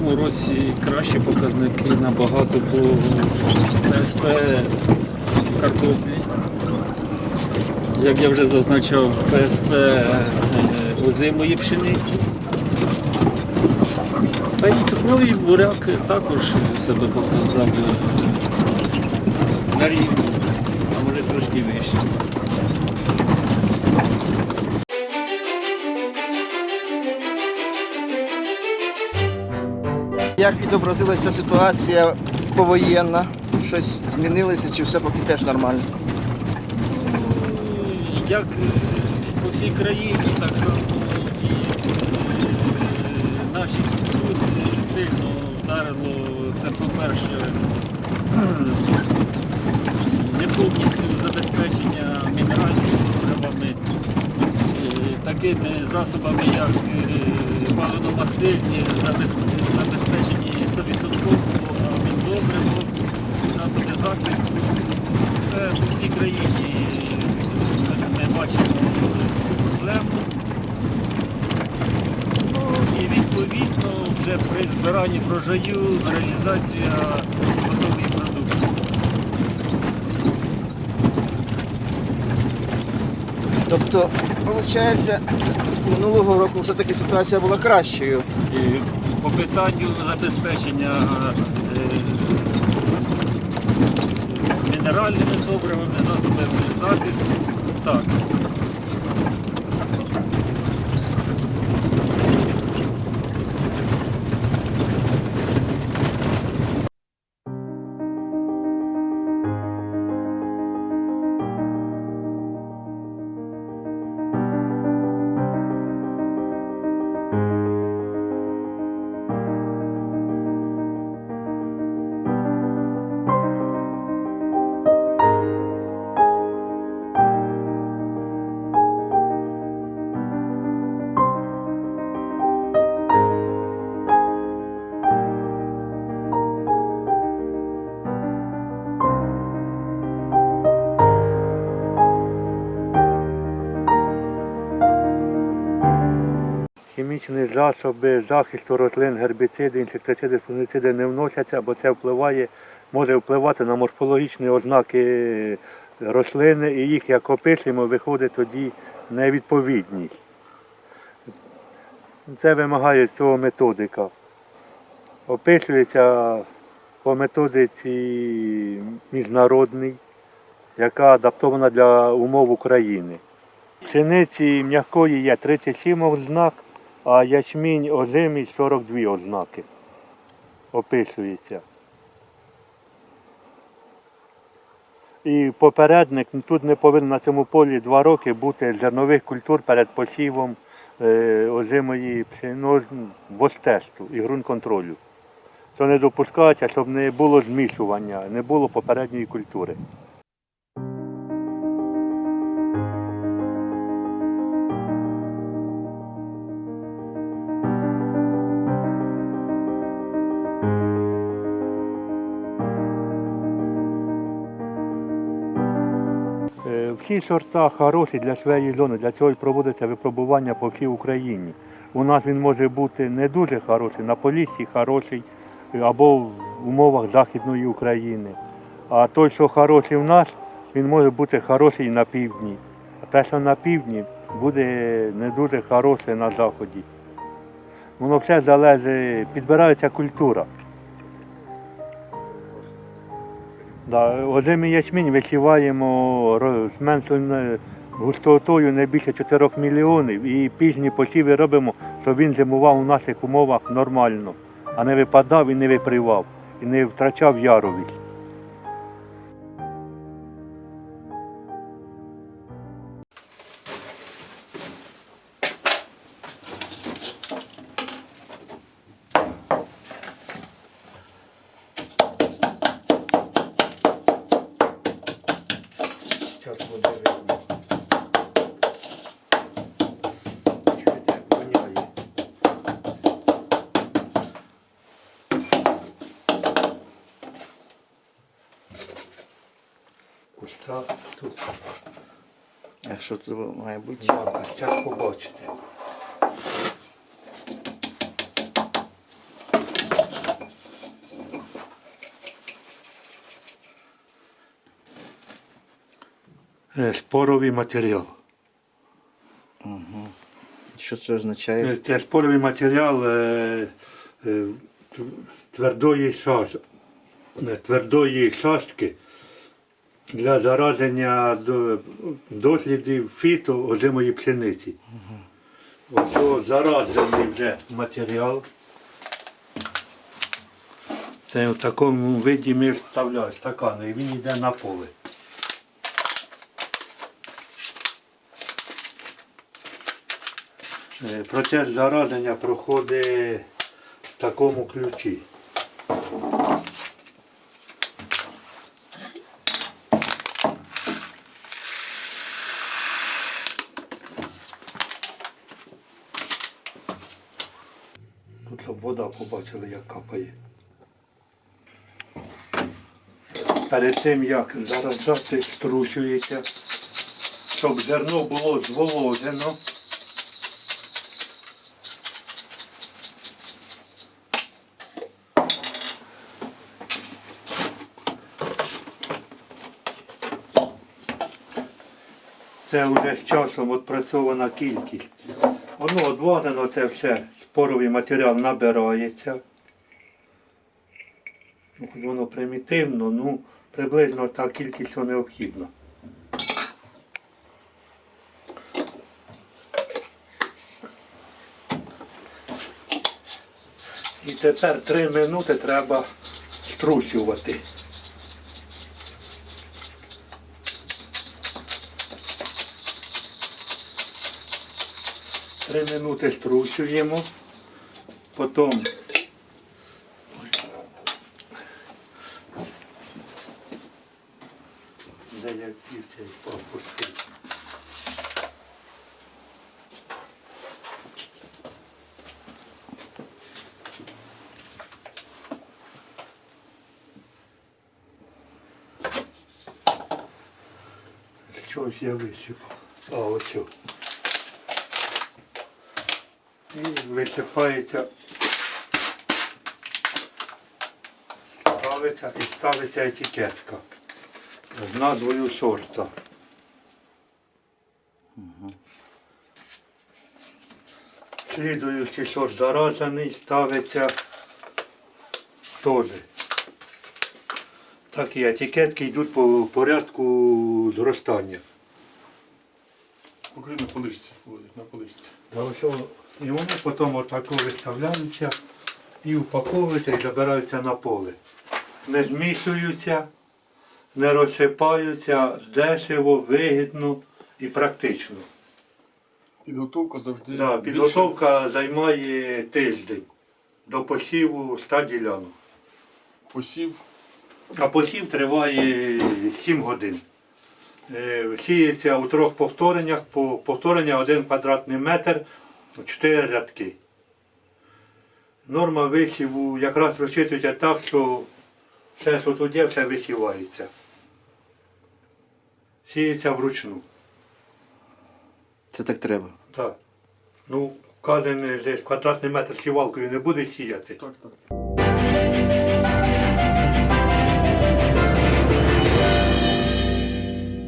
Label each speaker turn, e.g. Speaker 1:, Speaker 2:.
Speaker 1: цьому році кращі показники набагато по ПСП картоплі. Як я вже зазначав, ПСП е, озимої пшениці. Та й цукровий буряк також себе показав е, на рівні, а може трошки вище.
Speaker 2: Як відобразилася ситуація повоєнна? Щось змінилося чи все поки теж нормально?
Speaker 1: як е, по всій країні, так само і е, наші інститути сильно вдарило. Це, по-перше, не повністю забезпечення мінеральними добривами, е, такими засобами, як е, забезпечені 100% міндобриво, засоби захисту. Це по всій країні ми бачимо цю проблему. Ну і відповідно вже при збиранні врожаю реалізація
Speaker 2: Тобто, виходить, минулого року все-таки ситуація була кращою.
Speaker 1: По питанню забезпечення е, мінеральними добривами, засобами захисту, так.
Speaker 3: Хімічні засоби захисту рослин, гербіциди, інсектициди, фунгіциди не вносяться, бо це впливає, може впливати на морфологічні ознаки рослини і їх як описуємо, виходить тоді невідповідність. Це вимагає цього методика. Описується по методиці міжнародній, яка адаптована для умов України. Пшениці м'якої є 37 ознак, а ячмінь озимий 42 ознаки. Описується. І попередник тут не повинен на цьому полі два роки бути зернових культур перед посівом е, озимої пшено востесту і ґрунтконтролю. Не допускається, щоб не було змішування, не було попередньої культури. Всі сорта хороші для своєї зони, для цього і проводиться випробування по всій Україні. У нас він може бути не дуже хороший, на Поліссі хороший е, або в умовах Західної України. А той, що хороший в нас, він може бути хороший на півдні. А те, що на півдні, буде не дуже хороше на заході. Воно все залежить, підбирається культура. Да, озимий ячмінь висіваємо з меншою густотою не більше 4 мільйонів і пізні посіви робимо, щоб він зимував у наших умовах нормально, а не випадав і не випривав, і не втрачав яровість.
Speaker 2: що це має бути.
Speaker 3: Ладно, зараз побачите. Е, споровий матеріал. Угу.
Speaker 2: Що це означає?
Speaker 3: Е, це споровий матеріал е, е, твердої шашки. Е, твердої шашки для зараження дослідів фіто озимої пшениці. Ось заражений вже матеріал. Це в такому виді ми вставляємо стакани і він йде на поле. Е, Процес зараження проходить в такому ключі. Тут щоб вода побачили, як капає. Перед тим як заражати, струшується, щоб зерно було зволожено. Це вже з часом відпрацьована кількість. Воно одводено, це все, споровий матеріал набирається. Ну, хоч воно примітивно, ну приблизно та кількість що необхідна. І тепер три минути треба струсювати. Три минути стручуємо, потім де цей пропустив. Чогось я висипав. А, ось. І висипається, ставиться і ставиться етикетка з назвою сорта. Слідуючий сорт заражений ставиться теж. Такі етикетки йдуть по порядку зростання.
Speaker 4: Покрив на поличці на поличці.
Speaker 3: Да, ось і вони потім отако виставляються і упаковуються і забираються на поле. Не змішуються, не розсипаються дешево, вигідно і практично.
Speaker 4: Підготовка завжди.
Speaker 3: Да,
Speaker 4: більше-
Speaker 3: підготовка займає тиждень до посіву 100 ділянок.
Speaker 4: Посів.
Speaker 3: А посів триває 7 годин. Е, Сіється у трьох повтореннях, по повторення 1 квадратний метр, 4 рядки. Норма висіву якраз розчитується так, що все, що тут є, все висівається. Сіється вручну.
Speaker 2: Це так треба.
Speaker 3: Так. Ну, кожен десь квадратний метр сівалкою не буде сіяти.
Speaker 4: Так, так.